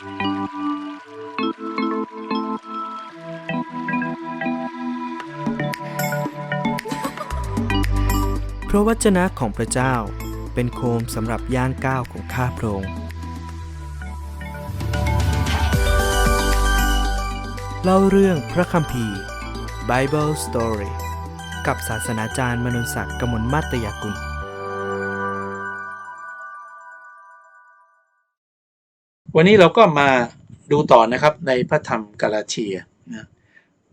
เพราะวจนะของพระเจ้าเป็นโคมสำหรับย่างก้าวของข้าพระองค์เล่าเรื่องพระคัมภีร์ Bible Story กับศาสนาจารย์มนุนศักดิ์กมลมาตยกุล วันนี้เราก็มาดูต่อนะครับในพระธรรมกาลาเทียนะ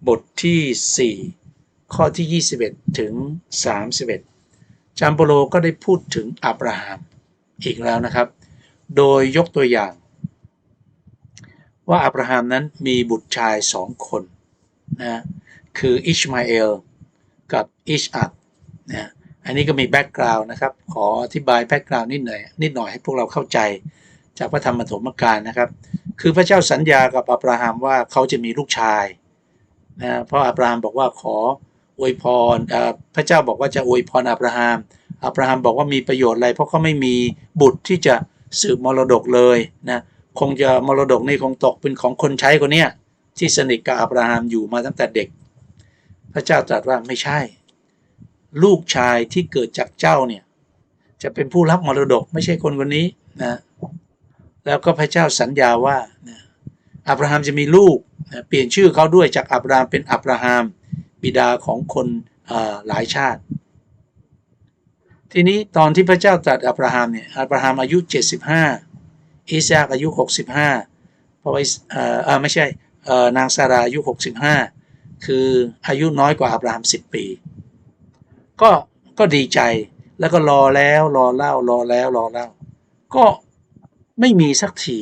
บทที่ 4 ข้อที่ 21 ถึง 31 จามโปโลก็ได้พูดถึงอับราฮัมอีกแล้วนะครับ โดยยกตัวอย่าง ว่าอับราฮัมนั้นมีบุตรชายสองคนนะคืออิชมาเอลกับอิชอัดนะอันนี้ก็มีแบ็กกราวน์นะครับ ขออธิบายแบ็กกราวน์นิดหน่อยนิดหน่อยให้พวกเราเข้าใจ จากพระธรรมปฐมกาลนะครับ คือพระเจ้าสัญญากับอับราฮัมว่าเขาจะมีลูกชายนะเพราะอับราฮัมบอกว่าขออวยพรพระเจ้าบอกว่าจะอวยพรอับราฮัมอับราฮัมบอกว่ามีประโยชน์อะไร เพราะเขาไม่มีบุตรที่จะสืบมรดกเลยนะคงจะมรดกนี่คงตกเป็นของคนใช้คนเนี้ยที่สนิทกับอับราฮัมอยู่มาตั้งแต่เด็ก พระเจ้าตรัสว่าไม่ใช่ ลูกชายที่เกิดจากเจ้าเนี่ยจะเป็นผู้รับมรดกไม่ใช่คนคนนี้นะ แล้วก็พระเจ้าสัญญาว่าอับราฮัมจะมีลูกเปลี่ยนชื่อเขาด้วยจากอับราฮัมเป็นอับราฮัมบิดาของคนหลายชาติ ทีนี้ตอนที่พระเจ้าตรัสอับราฮัมเนี่ยอับราฮัมอายุ 75 อิสาอายุ 65 เพราะว่าเออไม่ใช่นางซาราอายุ 65 คืออายุน้อยกว่าอับราฮัม 10 ปี ก็ก็ดีใจแล้วก็รอแล้วรอเล่ารอแล้วรอเล่า ก็ ไม่มีสักที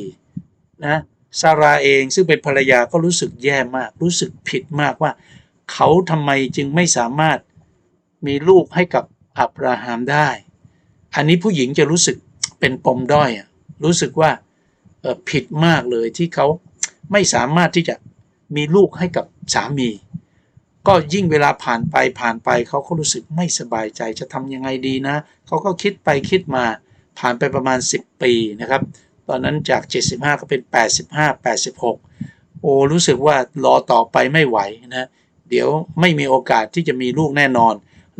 นะซาราเองซึ่งเป็นภรรยาก็รู้สึกแย่มาก รู้สึกผิดมากว่า เขาทำไมจึงไม่สามารถมีลูกให้กับอับราฮัมได้ อันนี้ผู้หญิงจะรู้สึกเป็นปมด้อยรู้สึกว่าผิดมากเลยที่เขาไม่สามารถที่จะมีลูกให้กับสามี ก็ยิ่งเวลาผ่านไปผ่านไปเขาก็รู้สึกไม่สบายใจจะทำยังไงดีนะ เขาก็คิดไปคิดมาผ่านไปประมาณ 10 ปีนะครับ ตอนนั้นจาก 75 ก็เป็น 85 86 โอ้รู้สึกว่ารอต่อไปไม่ไหวนะเดี๋ยวไม่มีโอกาสที่จะมีลูกแน่นอน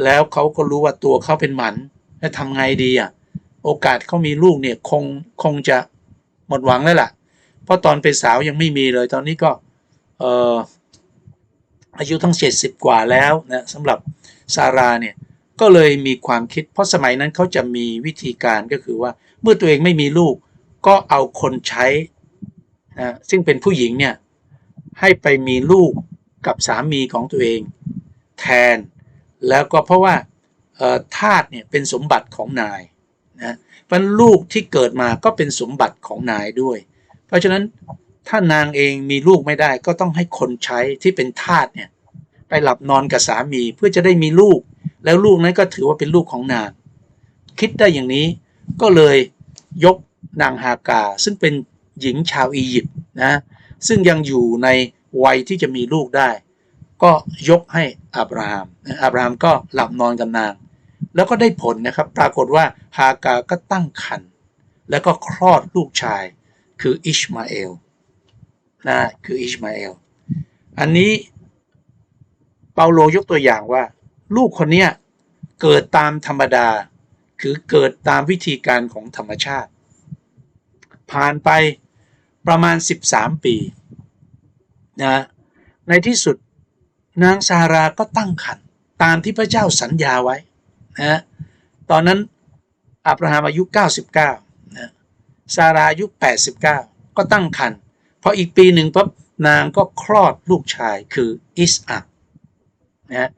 แล้วเขาก็รู้ว่าตัวเขาเป็นหมันแล้วทำไงดีอะโอกาสเขามีลูกเนี่ยคงคงจะหมดหวังแล้วล่ะ เพราะตอนเป็นสาวยังไม่มีเลย ตอนนี้ก็เอ่ออายุทั้ง 70 กว่าแล้วนะสำหรับซาราเนี่ยก็เลยมีความคิด เพราะสมัยนั้นเขาจะมีวิธีการก็คือว่า เมื่อตัวเองไม่มีลูก ก็เอาคนใช้นะซึ่งเป็นผู้หญิงเนี่ย ให้ไปมีลูกกับสามีของตัวเอง แทนแล้วก็เพราะว่าทาสเนี่ยเป็นสมบัติของนายนะเพราะลูกที่เกิดมาก็เป็นสมบัติของนายด้วย เพราะฉะนั้นถ้านางเองมีลูกไม่ได้ก็ต้องให้คนใช้ที่เป็นทาสเนี่ยไปหลับนอนกับสามีเพื่อจะได้มีลูก แล้วลูกนั้นก็ถือว่าเป็นลูกของนาง คิดได้อย่างนี้ก็เลยยก นางฮากา ซึ่งเป็นหญิงชาวอียิปต์นะซึ่งยังอยู่ในวัยที่จะมีลูกได้ ก็ยกให้อับราฮัมอับราฮัมก็หลับนอนกับนาง แล้วก็ได้ผลนะครับ ปรากฏว่าฮากาก็ตั้งครรภ์แล้วก็คลอดลูกชายคืออิชมาเอลนะคืออิชมาเอลอันนี้เปาโลยกตัวอย่างว่า ลูกคนนี้เกิดตามธรรมดา คือเกิดตามวิธีการของธรรมชาติ ผ่านไปประมาณ 13 ปีนะในที่สุดนางซาราก็ตั้งครรภ์ตามที่พระเจ้าสัญญาไว้นะตอนนั้นอับราฮัมอายุ 99นะซาราอายุ 89 ก็ตั้งครรภ์พออีกปีหนึ่งปั๊บนางก็คลอดลูกชายคืออิสอักนะ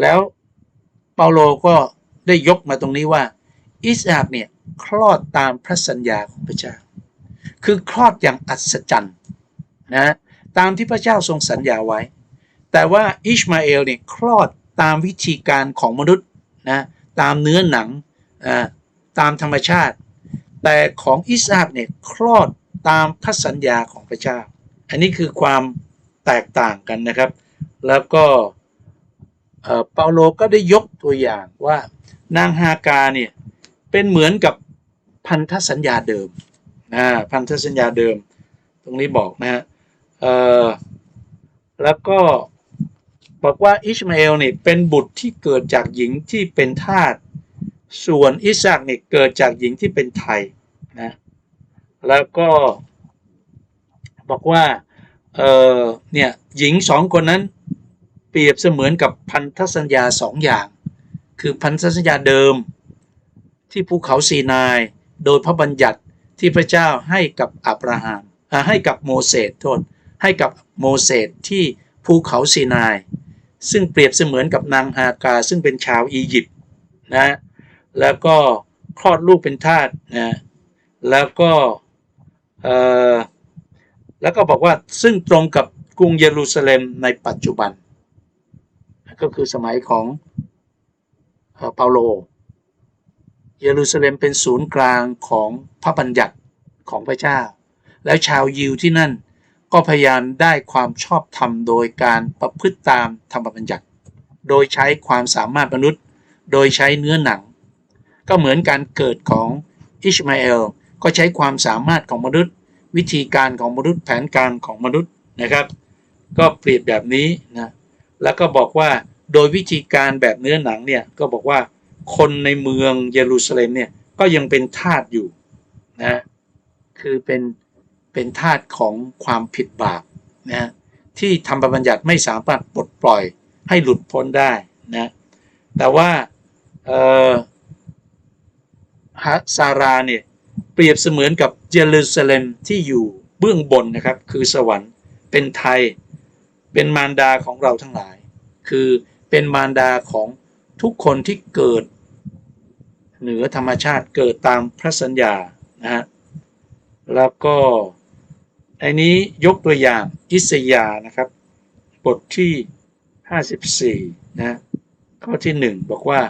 แล้วเปาโลก็ได้ยกมาตรงนี้ว่า อิสอักเนี่ยคลอดตามพระสัญญาของพระเจ้า คือคลอดอย่างอัศจรรย์นะตามที่พระเจ้าทรงสัญญาไว้ แต่ว่าอิชมาเอลเนี่ยคลอดตามวิธีการของมนุษย์นะตามเนื้อหนังตามธรรมชาติ แต่ของอิสอักเนี่ยคลอดตามพระสัญญาของพระเจ้า อันนี้คือความแตกต่างกันนะครับ แล้วก็เปาโลก็ได้ยกตัวอย่างว่านางฮากาเนี่ยเป็นเหมือนกับพันธสัญญาเดิม นะพันธสัญญาเดิม ตรงนี้บอกนะฮะเอ่อแล้วก็บอกว่าอิชมาเอลเนี่เป็นบุตรที่เกิดจากหญิงที่เป็นทาสส่วนอิสากเนี่ยเกิดจากหญิงที่เป็นไทยนะแล้วก็บอกว่าเออเนี่ยหญิงสองคนนั้นเปรียบเสมือนกับพันธสัญญาสองอย่าง คือพันธสัญญาเดิมที่ภูเขาซีนาย โดยพระบัญญัติ ที่พระเจ้าให้กับอับราฮัมให้กับโมเสสโทษให้กับโมเสสที่ภูเขาซีนาย ซึ่งเปรียบเสมือนกับนางฮากาซึ่งเป็นชาวอียิปต์นะแล้วก็คลอดลูกเป็นทาสนะแล้วก็เอ่อแล้วก็บอกว่าซึ่งตรงกับกรุงเยรูซาเล็มในปัจจุบัน ก็คือสมัยของเปาโล เยรูซาเล็มเป็นศูนย์กลางของพระบัญญัติของพระเจ้า แล้วชาวยิวที่นั่นก็พยายามได้ความชอบธรรมโดยการประพฤติตามธรรมบัญญัติ โดยใช้ความสามารถมนุษย์ โดยใช้เนื้อหนัง ก็เหมือนการเกิดของอิชมาเอลก็ใช้ความสามารถของมนุษย์ วิธีการของมนุษย์แผนการของมนุษย์นะครับ ก็เปรียบแบบนี้นะแล้วก็บอกว่าโดยวิธีการแบบเนื้อหนังเนี่ยก็บอกว่า คนในเมืองเยรูซาเล็มเนี่ยก็ยังเป็นทาสอยู่นะคือเป็นเป็นทาสของความผิดบาปนะที่ธรรมบัญญัติไม่สามารถปลดปล่อยให้หลุดพ้นได้นะแต่ว่าฮะซาราเนี่ยเปรียบเสมือนกับเยรูซาเล็มที่อยู่เบื้องบนนะครับ คือสวรรค์เป็นไทยเป็นมารดาของเราทั้งหลาย คือเป็นมารดาของทุกคนที่เกิด เหนือธรรมชาติเกิดตามพระสัญญานะฮะแล้วก็ในนี้ยกตัวอย่างอิสยานะครับ บทที่ 54 นะข้อที่ 1 บอกว่า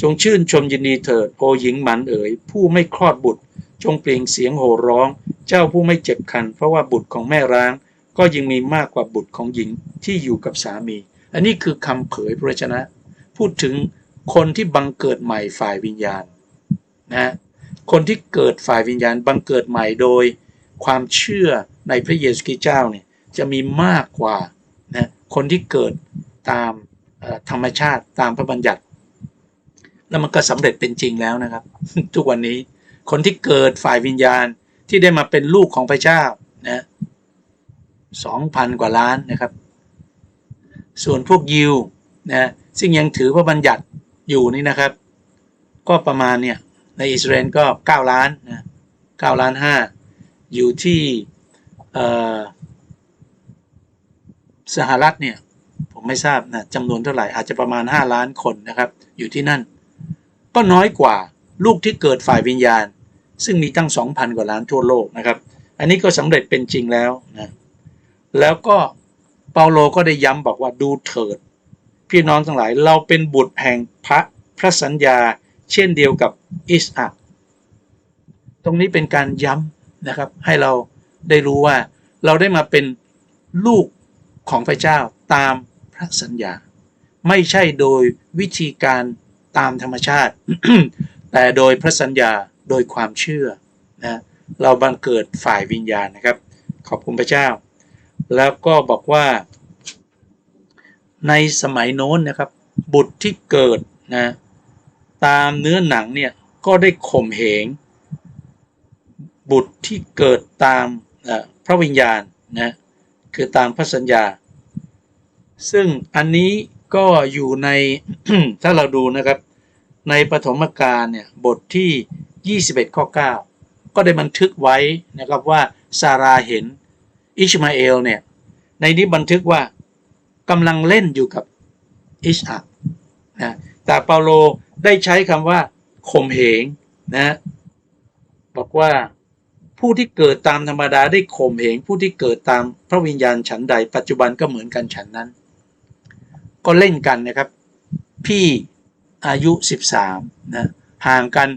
จงชื่นชมยินดีเถิดโอหญิงหมันเอ๋ยผู้ไม่คลอดบุตร จงเปล่งเสียงโห่ร้อง เจ้าผู้ไม่เจ็บคัน เพราะว่าบุตรของแม่ร้าง ก็ยังมีมากกว่าบุตรของหญิงที่อยู่กับสามี อันนี้คือคำเผยพระวจนะ พูดถึงคนที่บังเกิดใหม่ฝ่ายวิญญาณ นะคนที่เกิดฝ่ายวิญญาณบังเกิดใหม่โดยความเชื่อในพระเยซูคริสต์เจ้าเนี่ยจะมีมากกว่านะคนที่เกิดตามธรรมชาติตามพระบัญญัติ แล้วมันก็สำเร็จเป็นจริงแล้วนะครับ ทุกวันนี้คนที่เกิดฝ่ายวิญญาณที่ได้มาเป็นลูกของพระเจ้านะสองพันกว่าล้านนะครับ ส่วนพวกยิวนะซึ่งยังถือพระบัญญัติอยู่นี่นะครับ ก็ประมาณเนี่ย ในอิสราเอลก็ 9 ล้านนะ9ล้าน 5 อยู่ที่สหรัฐเนี่ย ผมไม่ทราบนะจำนวนเท่าไหร่อาจจะประมาณ 5 ล้านคนนะครับ อยู่ที่นั่น ก็น้อยกว่าลูกที่เกิดฝ่ายวิญญาณ ซึ่งมีตั้ง 2,000 กว่าล้านทั่วโลกนะครับ อันนี้ก็สำเร็จเป็นจริงแล้วนะแล้วก็เปาโลก็ได้ย้ำบอกว่าดูเถิด พี่น้องทั้งหลายเราเป็นบุตรแห่งพระพระสัญญา เช่นเดียวกับอิสอักตรงนี้เป็นการย้ำนะครับ ให้เราได้รู้ว่าเราได้มาเป็นลูกของพระเจ้าตามพระสัญญา ไม่ใช่โดยวิธีการตามธรรมชาติ แต่โดยพระสัญญาโดยความเชื่อนะเราบังเกิดฝ่ายวิญญาณนะครับ ขอบคุณพระเจ้า แล้วก็บอกว่า ในสมัยโน้นนะครับ บุตรที่เกิดนะ ตามเนื้อหนังเนี่ยก็ได้ข่มเหง บุตรที่เกิดตามพระวิญญาณนะคือตามพระสัญญา ซึ่งอันนี้ก็อยู่ในถ้าเราดูนะครับ ในปฐมกาลเนี่ยบทที่ 21 ข้อ 9 ก็ได้บันทึกไว้นะครับว่าซาราเห็นอิชมาเอลเนี่ยในนี้บันทึกว่ากำลังเล่นอยู่กับอิสอักนะ แต่เปาโลได้ใช้คำว่าข่มเหงนะบอกว่าผู้ที่เกิดตามธรรมดาได้ข่มเหงผู้ที่เกิดตามพระวิญญาณฉันใด ปัจจุบันก็เหมือนกันฉันนั้น ก็เล่นกันนะครับ พี่อายุ 13นะห่างกัน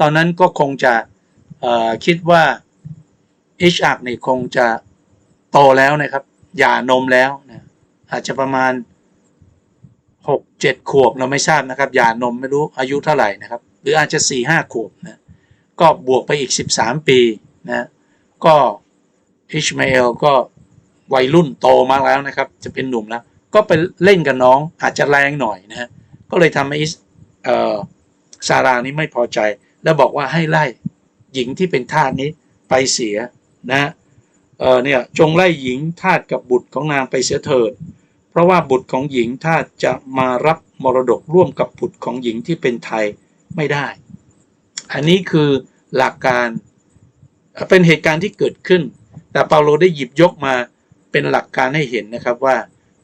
ตอนนั้นก็คงจะคิดว่าเอชอักนี่คงจะโตแล้วนะครับ หย่านมแล้วนะอาจจะประมาณ หกเจ็ดขวบเราไม่ทราบนะครับยานมไม่รู้อายุเท่าไหร่นะครับ หรืออาจจะสี่ห้าขวบนะก็บวกไปอีกสิบสามปีนะก็อิชมาเอลก็วัยรุ่นโตมากแล้วนะครับ จะเป็นหนุ่มแล้ว ก็ไปเล่นกับน้องอาจจะแรงหน่อยนะฮะก็เลยทำให้อิสเอ่อซารานี้ไม่พอใจ แล้วบอกว่าให้ไล่หญิงที่เป็นทาสนี้ไปเสียนะเออเนี่ยจงไล่หญิงทาสกับบุตรของนางไปเสียเถิด ราะว่าบุตรของหญิงทาจะมารับมรดกร่วมกับบุตรของหญิงที่เป็นไทยไม่ได้ อันนี้คือหลักการเอ่อเป็นเหตุการณ์ที่เกิดขึ้น แต่เปาโลได้หยิบยกมาเป็นหลักการให้เห็นนะครับว่า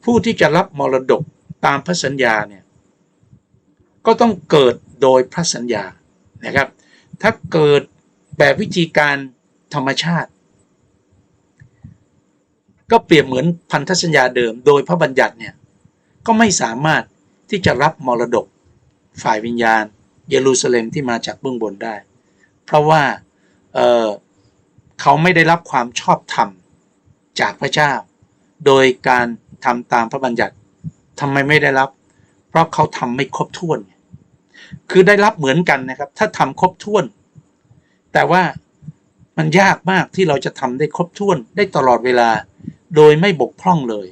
ผู้ที่จะรับมรดกตามพระสัญญาเนี่ยก็ต้องเกิดโดยพระสัญญานะครับ ถ้าเกิดแบบวิธีการธรรมชาติ ก็เปรียบเหมือนพันธสัญญาเดิม โดยพระบัญญัติเนี่ยก็ไม่สามารถที่จะรับมรดกฝ่ายวิญญาณ เยรูซาเล็มที่มาจากเบื้องบนได้ เพราะว่าเเขาไม่ได้รับความชอบธรรมจากพระเจ้า โดยการทำตามพระบัญญัติทำไมไม่ได้รับ เพราะเขาทำไม่ครบถ้วน คือได้รับเหมือนกันนะครับ ถ้าทำครบถ้วน แต่ว่ามันยากมากที่เราจะทำได้ครบถ้วนได้ตลอดเวลา โดยไม่บกพร่องเลย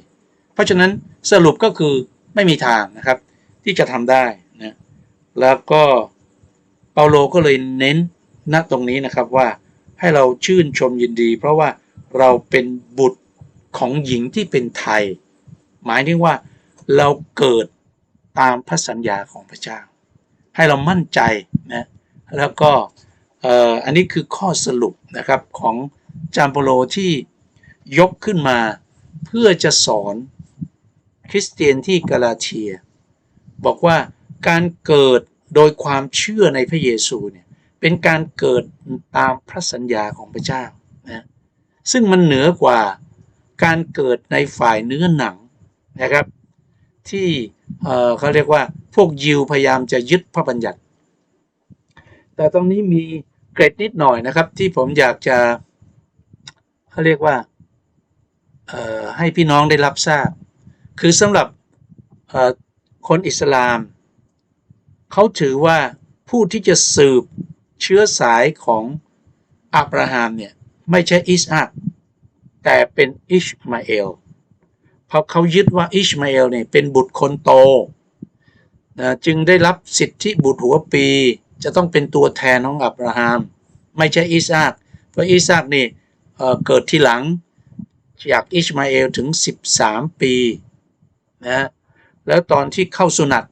เพราะฉะนั้นสรุปก็คือไม่มีทางนะครับ ที่จะทำได้นะแล้วก็เปาโลก็เลยเน้นณตรงนี้นะครับว่าให้เราชื่นชมยินดี เพราะว่าเราเป็นบุตรของหญิงที่เป็นไทย หมายถึงว่าเราเกิดตามพระสัญญาของพระเจ้า ให้เรามั่นใจนะแล้วก็อันนี้คือข้อสรุปนะครับของจามโปโลที่ ยกขึ้นมา เพื่อจะสอนคริสเตียนที่กาลาเทีย บอกว่าการเกิดโดยความเชื่อในพระเยซูเนี่ยเป็นการเกิดตามพระสัญญาของพระเจ้านะซึ่งมันเหนือกว่าการเกิดในฝ่ายเนื้อหนังนะครับ ที่เเขาเรียกว่าพวกยิวพยายามจะยึดพระบัญญัติ แต่ตรงนี้มีเกรดนิดหน่อยนะครับที่ผมอยากจะเขาเรียกว่า ให้พี่น้องได้รับทราบ คือสำหรับคนอิสลาม เขาถือว่าผู้ที่จะสืบเชื้อสายของอับราฮัมเนี่ย ไม่ใช่อิสอักแต่เป็นอิชมาเอล เพราะเขายึดว่าอิชมาเอลเนี่ยเป็นบุตรคนโตนะจึงได้รับสิทธิบุตรหัวปี จะต้องเป็นตัวแทนของอับราฮัมไม่ใช่อิสอักเพราะอิสอักนี่เเกิดทีหลัง จากอิชมาเอลถึง 13 ปีนะแล้วตอนที่เข้าสุนัต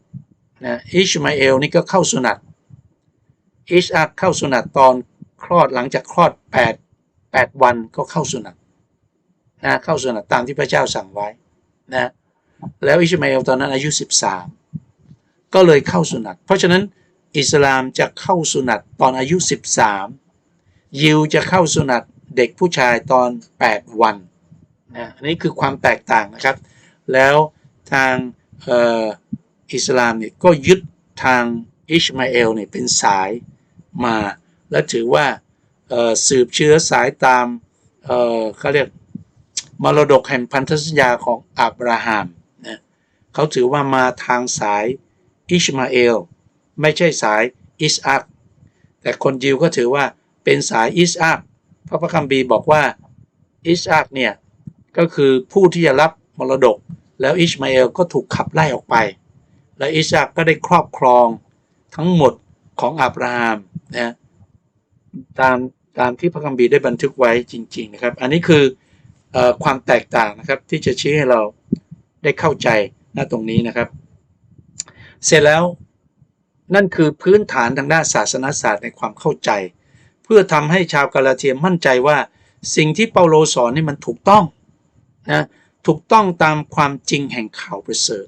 นะอิชมาเอลนี่ก็เข้าสุนัตอิสอักเข้าสุนัตตอนคลอดหลังจากคลอด 8 8 วันก็เข้าสุนัตนะเข้าสุนัตตามที่พระเจ้าสั่งไว้นะแล้วอิชมาเอลตอนนั้นอายุ 13 ก็เลยเข้าสุนัตเพราะฉะนั้นอิสลามจะเข้าสุนัตตอนอายุ 13 ยิวจะเข้าสุนัตเด็กผู้ชายตอน 8 วัน นะอันนี้คือความแตกต่างนะครับ แล้วทางอ,อิสลามเนี่ยก็ยึดทางอิชมาเอลเนี่ยเป็นสายมา และถือว่าสืบเชื้อสายตามเขาเรียกมรดกแห่งพันธสัญญาของอับราฮัมนะเขาถือว่ามาทางสายอิชมาเอลไม่ใช่สายอิสอักแต่คนยิวก็ถือว่าเป็นสายอิสอักพราะพระคัมภีร์บอกว่าอิสอักเนี่ย ก็คือผู้ที่จะรับมรดก แล้วอิชมาเอลก็ถูกขับไล่ออกไป และอิสอักก็ได้ครอบครองทั้งหมดของอับราฮัมนะตามตามที่พระคัมภีร์ได้บันทึกไว้จริง ๆนะครับ อันนี้คืออความแตกต่างนะครับที่จะชี้ให้เราได้เข้าใจณตรงนี้นะครับ เสร็จแล้วนั่นคือพื้นฐานทางด้านศาสนาศาสตร์ในความเข้าใจ เพื่อทำให้ชาวกาลาเทียมมั่นใจว่าสิ่งที่เปาโลสอนนี่มันถูกต้อง นะถูกต้องตามความจริงแห่งข่าวประเสริฐ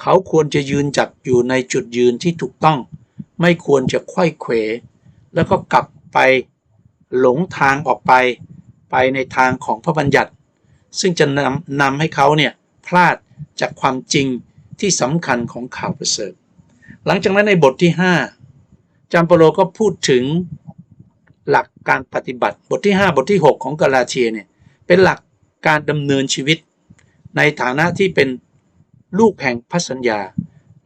เขาควรจะยืนจัดอยู่ในจุดยืนที่ถูกต้อง ไม่ควรจะไขว้เขว แล้วก็กลับไปหลงทางออกไป ไปในทางของพระบัญญัติ ซึ่งจะนำนำให้เขาเนี่ยพลาดจากความจริงที่สำคัญของข่าวประเสริฐ หลังจากนั้นในบทที่ 5จามปโลก็พูดถึงหลักการปฏิบัติ บทที่ 5 บทที่ 6 ของกาลาเทียเนี่ยเป็นหลัก การดำเนินชีวิต ในฐานะที่เป็นลูกแห่งพระสัญญา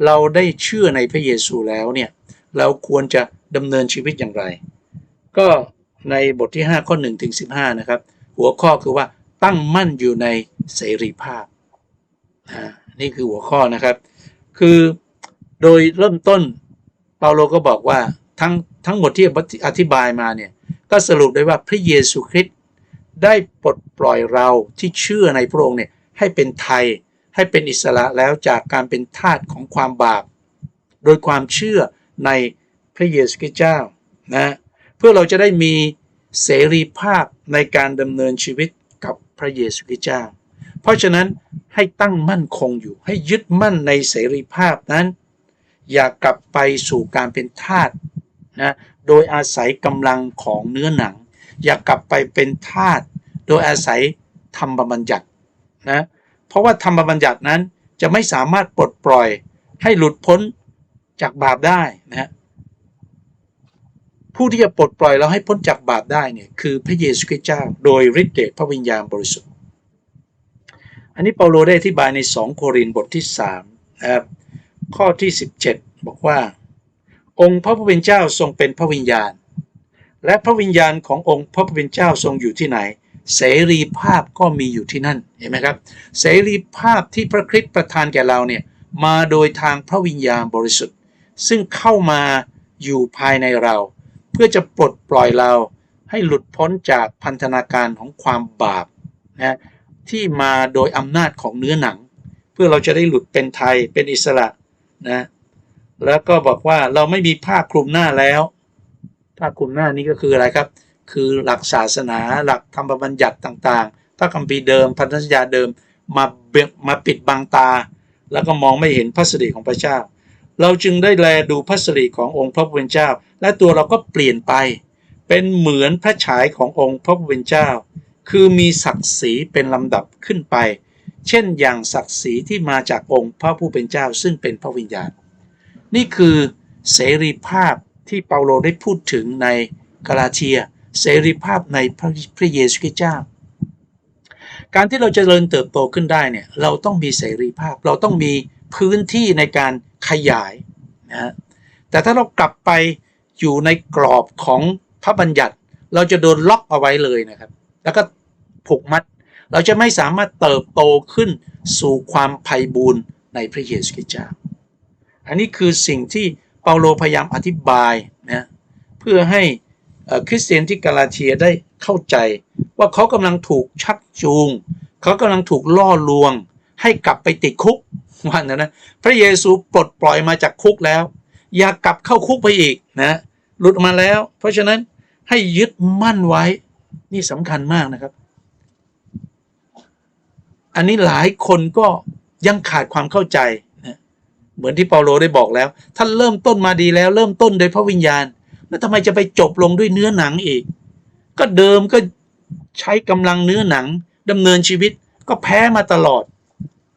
เราได้เชื่อในพระเยซูแล้วเนี่ยเราควรจะดำเนินชีวิตอย่างไร ก็ในบทที่ 5 ข้อ1ถึง15 นะครับ หัวข้อคือว่าตั้งมั่นอยู่ในเสรีภาพนี่คือหัวข้อนะครับ คือโดยเริ่มต้นเปาโลก็บอกว่าทั้งทั้งหมดที่อธิบายมาเนี่ยก็สรุปได้ว่าพระเยซูคริสต ได้ปลดปล่อยเราที่เชื่อในพระองค์เนี่ยให้เป็นไทย ให้เป็นอิสระแล้วจากการเป็นทาสของความบาป โดยความเชื่อในพระเยซูคริสต์เจ้านะเพื่อเราจะได้มีเสรีภาพในการดำเนินชีวิตกับพระเยซูคริสต์เจ้า เพราะฉะนั้นให้ตั้งมั่นคงอยู่ให้ยึดมั่นในเสรีภาพนั้น อย่ากลับไปสู่การเป็นทาสนะโดยอาศัยกำลังของเนื้อหนัง อย่ากลับไปเป็นทาสโดยอาศัยธรรมบัญญัตินะเพราะว่าธรรมบัญญัตินั้นจะไม่สามารถปลดปล่อยให้หลุดพ้นจากบาปได้นะฮะผู้ที่จะปลดปล่อยเราให้พ้นจากบาปได้เนี่ยคือพระเยซูคริสต์เจ้า โดยฤทธิ์เดชพระวิญญาณบริสุทธิ์ อันนี้เปาโลได้อธิบายใน 2 โครินธ์บทที่3นะครับข้อที่ 17 บอกว่า องค์พระผู้เป็นเจ้าทรงเป็นพระวิญญาณ และพระวิญญาณขององค์พระผู้เป็นเจ้าทรงอยู่ที่ไหน เสรีภาพก็มีอยู่ที่นั่นเห็นไหมครับ เสรีภาพที่พระคริสต์ประทานแก่เราเนี่ยมาโดยทางพระวิญญาณบริสุทธิ์ ซึ่งเข้ามาอยู่ภายในเรา เพื่อจะปลดปล่อยเราให้หลุดพ้นจากพันธนาการของความบาปนะที่มาโดยอำนาจของเนื้อหนัง เพื่อเราจะได้หลุดเป็นไทยเป็นอิสระนะแล้วก็บอกว่าเราไม่มีผ้าคลุมหน้าแล้ว ผ้าคุมหน้านี้ก็คืออะไรครับ คือหลักศาสนาหลักธรรมบัญญัติต่างๆ พระคัมภีร์เดิม พันธสัญญาเดิมมาเบมาปิดบังตา แล้วก็มองไม่เห็นพระสิริของพระเจ้า เราจึงได้แลดูพระสิริขององค์พระผู้เป็นเจ้า และตัวเราก็เปลี่ยนไป เป็นเหมือนพระฉายขององค์พระผู้เป็นเจ้า คือมีศักดิ์ศรีเป็นลำดับขึ้นไป เช่นอย่างศักดิ์ศรีที่มาจากองค์พระผู้เป็นเจ้าซึ่งเป็นพระวิญญาณ นี่คือเสรีภาพ ที่เปาโลได้พูดถึงในกาลาเทีย เสรีภาพในพระพระเยซูคริสต์เจ้า การที่เราจะเจริญเติบโตขึ้นได้เนี่ยเราต้องมีเสรีภาพ เราต้องมีพื้นที่ในการขยายนะฮะแต่ถ้าเรากลับไปอยู่ในกรอบของพระบัญญัติ เราจะโดนล็อกเอาไว้เลยนะครับ แล้วก็ผูกมัด เราจะไม่สามารถเติบโตขึ้นสู่ความไพ่บูรณ์ในพระเยซูคริสต์เจ้า อันนี้คือสิ่งที่ เปาโลพยายามอธิบายนะเพื่อให้คริสเตียนที่กาลาเทียได้เข้าใจว่าเขากำลังถูกชักจูง เขากำลังถูกล่อลวง ให้กลับไปติดคุกว่านะนะพระเยซูปลดปล่อยมาจากคุกแล้ว อย่ากลับเข้าคุกไปอีกนะหลุดมาแล้ว เพราะฉะนั้นให้ยึดมั่นไว้นี่สำคัญมากนะครับ อันนี้หลายคนก็ยังขาดความเข้าใจ เหมือนที่เปาโลได้บอกแล้ว ท่านเริ่มต้นมาดีแล้ว เริ่มต้นโดยพระวิญญาณ แล้วทำไมจะไปจบลงด้วยเนื้อหนังอีก ก็เดิมก็ใช้กำลังเนื้อหนังดำเนินชีวิตก็แพ้มาตลอด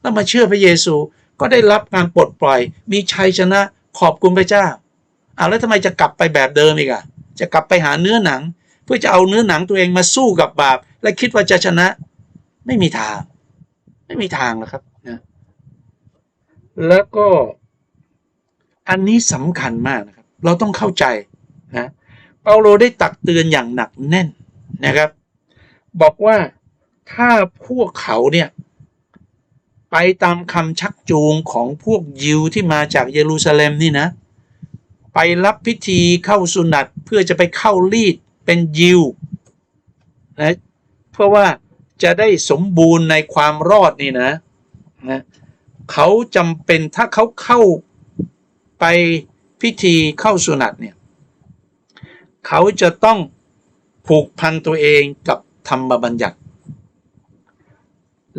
แล้วมาเชื่อพระเยซูก็ได้รับการปลดปล่อย มีชัยชนะขอบคุณพระเจ้าอ้าวแล้วทำไมจะกลับไปแบบเดิมอีกอะจะกลับไปหาเนื้อหนัง เพื่อจะเอาเนื้อหนังตัวเองมาสู้กับบาป และคิดว่าจะชนะ ไม่มีทาง ไม่มีทางแล้วครับ แล้วก็อันนี้สำคัญมากนะครับ เราต้องเข้าใจนะเปาโลได้ตักเตือนอย่างหนักแน่นนะครับ บอกว่าถ้าพวกเขาเนี่ยไปตามคำชักจูงของพวกยิวที่มาจากเยรูซาเล็มนี่นะ ไปรับพิธีเข้าสุนัตเพื่อจะไปเข้ารีดเป็นยิวนะเพื่อว่าจะได้สมบูรณ์ในความรอดนี่นะนะ เขาจำเป็นถ้าเขาเข้าไปพิธีเข้าสุนัตเนี่ยเขาจะต้องผูกพันตัวเองกับธรรมบัญญัติ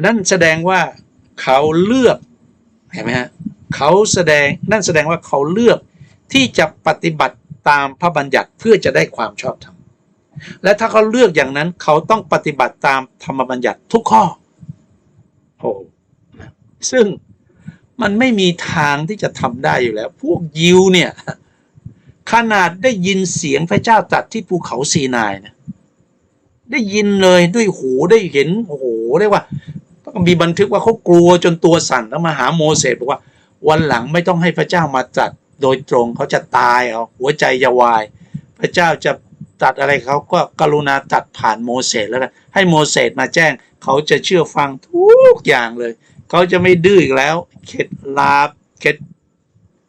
นั่นแสดงว่าเขาเลือกเห็นไหมฮะเขาแสดงนั่นแสดงว่าเขาเลือกที่จะปฏิบัติตามพระบัญญัติเพื่อจะได้ความชอบธรรมและถ้าเขาเลือกอย่างนั้นเขาต้องปฏิบัติตามธรรมบัญญัติทุกข้อโอ้ซึ่ง มันไม่มีทางที่จะทำได้อยู่แล้ว พวกยิวเนี่ย ขนาดได้ยินเสียงพระเจ้าตรัสที่ภูเขาซีนายนะได้ยินเลยด้วยหูได้เห็นโอ้โหเรียกว่ามีบันทึกว่าเขากลัวจนตัวสั่นแล้วมาหาโมเสสบอกว่า วันหลังไม่ต้องให้พระเจ้ามาตรัสโดยตรงเขาจะตายเอาหัวใจจะวาย พระเจ้าจะตัดอะไรเขาก็กรุณาตัดผ่านโมเสสแล้วกันให้โมเสสมาแจ้งเขาจะเชื่อฟังทุกอย่างเลย เขาจะไม่ดื้ออีกแล้ว เข็ดลาบเข็ด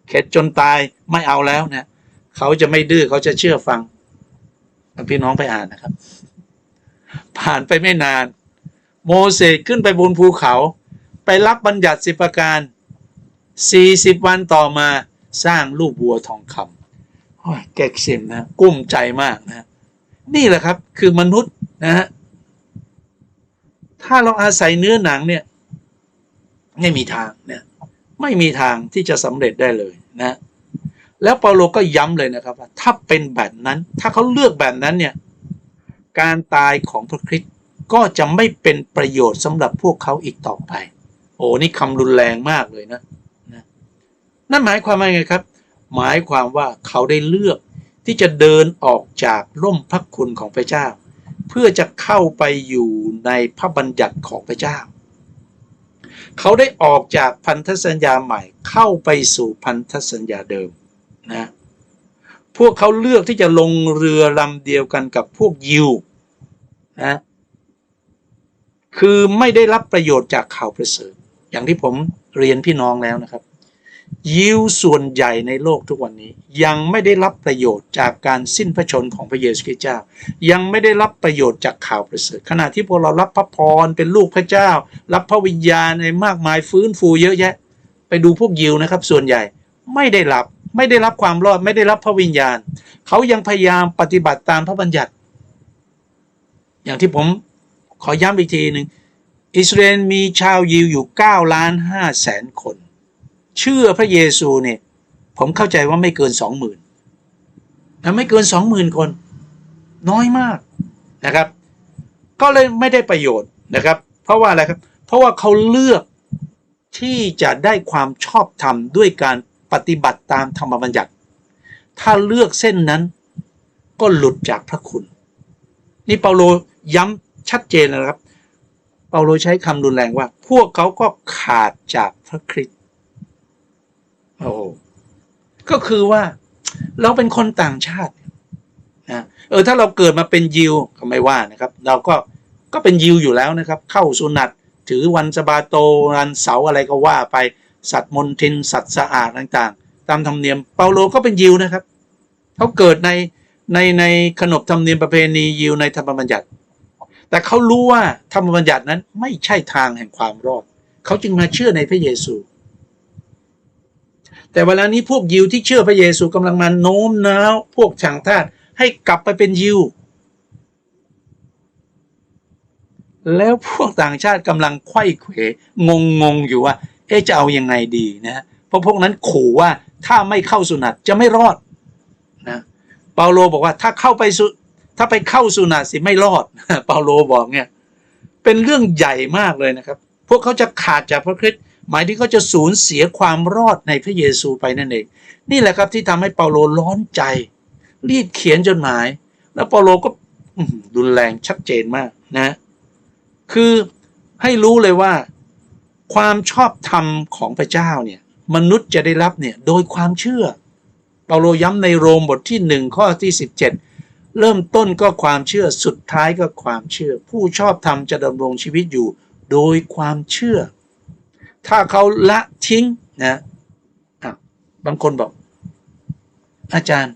เข็ดจนตายไม่เอาแล้วเนะเขาจะไม่ดื้อเขาจะเชื่อฟังพี่น้องไปอ่านนะครับ ผ่านไปไม่นาน โมเสสขึ้นไปบนภูเขา ไปรับบัญญัติสิบประการ 40 วันต่อมาสร้างรูปวัวทองคำโอ้ยแกกซิมนะกุ้มใจมากนะ นี่แหละครับ คือมนุษย์นะฮะถ้าเราอาศัยเนื้อหนังเนี่ย ไม่มีทางเนี่ยไม่มีทางที่จะสำเร็จได้เลยนะ แล้วเปาโลก็ย้ำเลยนะครับว่าถ้าเป็นแบบนั้น ถ้าเขาเลือกแบบนั้นเนี่ยการตายของพระคริสต์ก็จะไม่เป็นประโยชน์สำหรับพวกเขาอีกต่อไป โอ้นี่คำรุนแรงมากเลยนะนะนั่นหมายความว่าไงครับ หมายความว่าเขาได้เลือกที่จะเดินออกจากร่มพระคุณของพระเจ้า เพื่อจะเข้าไปอยู่ในพระบัญญัติของพระเจ้า เขาได้ออกจากพันธสัญญาใหม่ เข้าไปสู่พันธสัญญาเดิมนะพวกเขาเลือกที่จะลงเรือลำเดียวกันกับพวกยิวนะคือไม่ได้รับประโยชน์จากข่าวประเสริฐอย่างที่ผมเรียนพี่น้องแล้วนะครับ ยิวส่วนใหญ่ในโลกทุกวันนี้ ยังไม่ได้รับประโยชน์จากการสิ้นพระชนของพระเยซูคริสต์เจ้า ยังไม่ได้รับประโยชน์จากข่าวประเสริฐขณะที่พวกเรารับพระพรเป็นลูกพระเจ้า รับพระวิญญาณในมากมายฟื้นฟูเยอะแยะ ไปดูพวกยิวนะครับ ส่วนใหญ่ไม่ได้รับไม่ได้รับความรอดไม่ได้รับพระวิญญาณ เขายังพยายามปฏิบัติตามพระบัญญัติ อย่างที่ผมขอย้ำอีกทีหนึ่งอิสราเอลมีชาวยิวอยู่9ล้าน5แสนคน เชื่อพระเยซูเนี่ยผมเข้าใจว่าไม่เกิน20,000นะไม่เกิน20,000คน น้อยมากนะครับ ก็เลยไม่ได้ประโยชน์นะครับ เพราะว่าอะไรครับ เพราะว่าเขาเลือกที่จะได้ความชอบธรรมด้วยการปฏิบัติตามธรรมบัญญัติ ถ้าเลือกเส้นนั้นก็หลุดจากพระคุณ นี่เปาโลย้ำชัดเจนนะครับ เปาโลใช้คำรุนแรงว่า พวกเขาก็ขาดจากพระคริสต โอ้โหก็คือว่า เราเป็นคนต่างชาตินะเออถ้าเราเกิดมาเป็นยิวก็ไม่ว่านะครับ เราก็ก็เป็นยิวอยู่แล้วนะครับ เข้าสุนัตถือวันสบาโตวันเสาร์อะไรก็ว่าไปสัตว์มนทินสัตว์สะอาดต่างๆ ตามธรรมเนียมเปาโลก็เป็นยิวนะครับเขาเกิดในในในขนบธรรมเนียมประเพณียิวในธรรมบัญญัติ แต่เขารู้ว่าธรรมบัญญัตินั้นไม่ใช่ทางแห่งความรอดเขาจึงมาเชื่อในพระเยซู แต่เวลานี้พวกยิวที่เชื่อพระเยซูกำลังมาโน้มน้าวพวกช่างทาสให้กลับไปเป็นยิว แล้วพวกต่างชาติกำลังไข้เขวงงงๆอยู่ว่า เอ๊จะเอายังไงดีนะเพราะพวกนั้นขู่ว่าถ้าไม่เข้าสุนัตจะไม่รอดนะเปาโลบอกว่าถ้าเข้าไปสุถ้าไปเข้าสุนัตสิไม่รอด เปาโลบอกเนี่ยเป็นเรื่องใหญ่มากเลยนะครับ พวกเขาจะขาดจากพระคริสต์ หมายที่เขาจะสูญเสียความรอดในพระเยซูไปนั่นเอง นี่แหละครับที่ทำให้เปาโลร้อนใจ รีบเขียนจดหมาย แล้วเปาโลก็อื้อหือรุนแรงชัดเจนมากนะ คือให้รู้เลยว่า ความชอบธรรมของพระเจ้าเนี่ย มนุษย์จะได้รับเนี่ยโดยความเชื่อ เปาโลย้ำในโรมบทที่หนึ่งข้อที่ 17 เริ่มต้นก็ความเชื่อสุดท้ายก็ความเชื่อ ผู้ชอบธรรมจะดำรงชีวิตอยู่โดยความเชื่อ ถ้าเขาละทิ้งนะบางคนบอก อาจารย์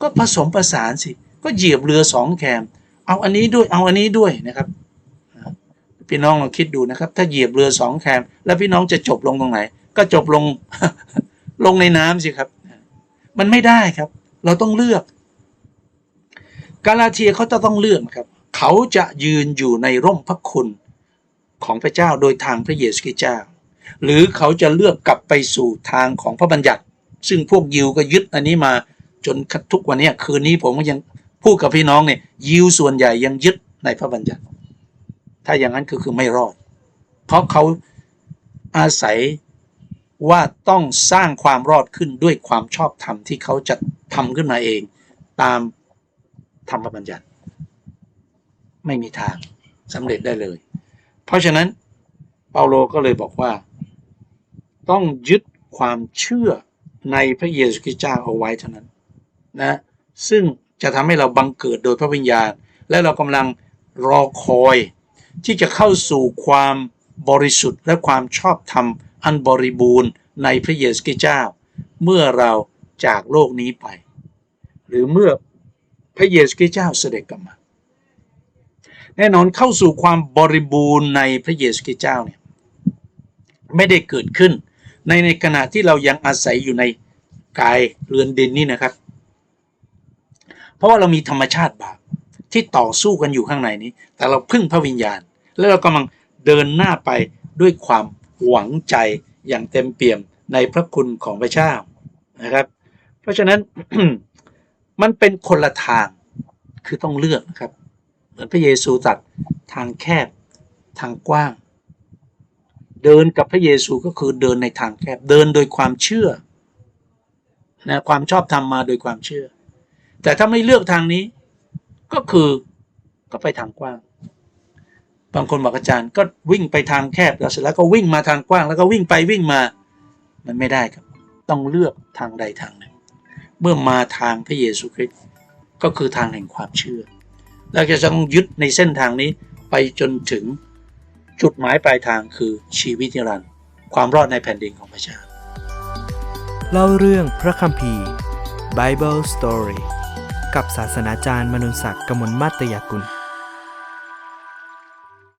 ก็ผสมประสานสิ ก็เหยียบเรือสองแคม เอาอันนี้ด้วยเอาอันนี้ด้วยนะครับพี่น้องลองคิดดูนะครับ ถ้าเหยียบเรือสองแคม แล้วพี่น้องจะจบลงตรงไหน ก็จบลงลงในน้ำสิครับ มันไม่ได้ครับ เราต้องเลือก กาลาเทียเขาจะต้องเลือกครับ เขาจะยืนอยู่ในร่มพระคุณของพระเจ้าโดยทางพระเยซูคริสต์เจ้า หรือเขาจะเลือกกลับไปสู่ทางของพระบัญญัติ ซึ่งพวกยิวก็ยึดอันนี้มาจนทุกวันนี้คืนนี้ผมก็ยังพูดกับพี่น้องเนี่ยยิวส่วนใหญ่ยังยึดในพระบัญญัติ ถ้าอย่างนั้นก็คือไม่รอด เพราะเขาอาศัยว่าต้องสร้างความรอดขึ้นด้วยความชอบธรรมที่เขาจะทำขึ้นมาเอง ตามธรรมบัญญัติ ไม่มีทางสำเร็จได้เลย เพราะฉะนั้นเปาโลก็เลยบอกว่า ต้องยึดความเชื่อในพระเยซูคริสต์เจ้าเอาไว้เท่านั้นนะซึ่งจะทำให้เราบังเกิดโดยพระวิญญาณ และเรากำลังรอคอย ที่จะเข้าสู่ความบริสุทธิ์และความชอบธรรมอันบริบูรณ์ในพระเยซูคริสต์เจ้า เมื่อเราจากโลกนี้ไป หรือเมื่อพระเยซูคริสต์เจ้าเสด็จกลับมา แน่นอนเข้าสู่ความบริบูรณ์ในพระเยซูคริสต์เจ้าเนี่ยไม่ได้เกิดขึ้น ในในขณะที่เรายังอาศัยอยู่ในกายเรือนดินนี่นะครับ เพราะว่าเรามีธรรมชาติบาปที่ต่อสู้กันอยู่ข้างในนี้ แต่เราพึ่งพระวิญญาณ และเรากำลังเดินหน้าไปด้วยความหวังใจอย่างเต็มเปี่ยมในพระคุณของพระเจ้านะครับ เพราะฉะนั้นมันเป็นคนละทางคือต้องเลือกนะครับ เหมือนพระเยซูตัดทางแคบทางกว้าง เดินกับพระเยซูก็คือเดินในทางแคบเดินโดยความเชื่อนะความชอบธรรมมาโดยความเชื่อ แต่ถ้าไม่เลือกทางนี้ก็คือก็ไปทางกว้าง บางคนบอกอาจารย์ก็วิ่งไปทางแคบแล้วเสร็จแล้วก็วิ่งมาทางกว้าง แล้วก็วิ่งไปวิ่งมามันไม่ได้ครับ ต้องเลือกทางใดทางหนึ่ง เมื่อมาทางพระเยซูคริสต์ก็คือทางแห่งความเชื่อเราจะต้องยึดในเส้นทางนี้ไปจนถึง จุดหมายปลายทางคือชีวิตนิรันดร์ความรอดในแผ่นดินของพระเจ้าเล่าเรื่องพระคัมภีร์ Bible Story กับศาสนาจารย์มนุนศักดิ์กมลมาตยากุล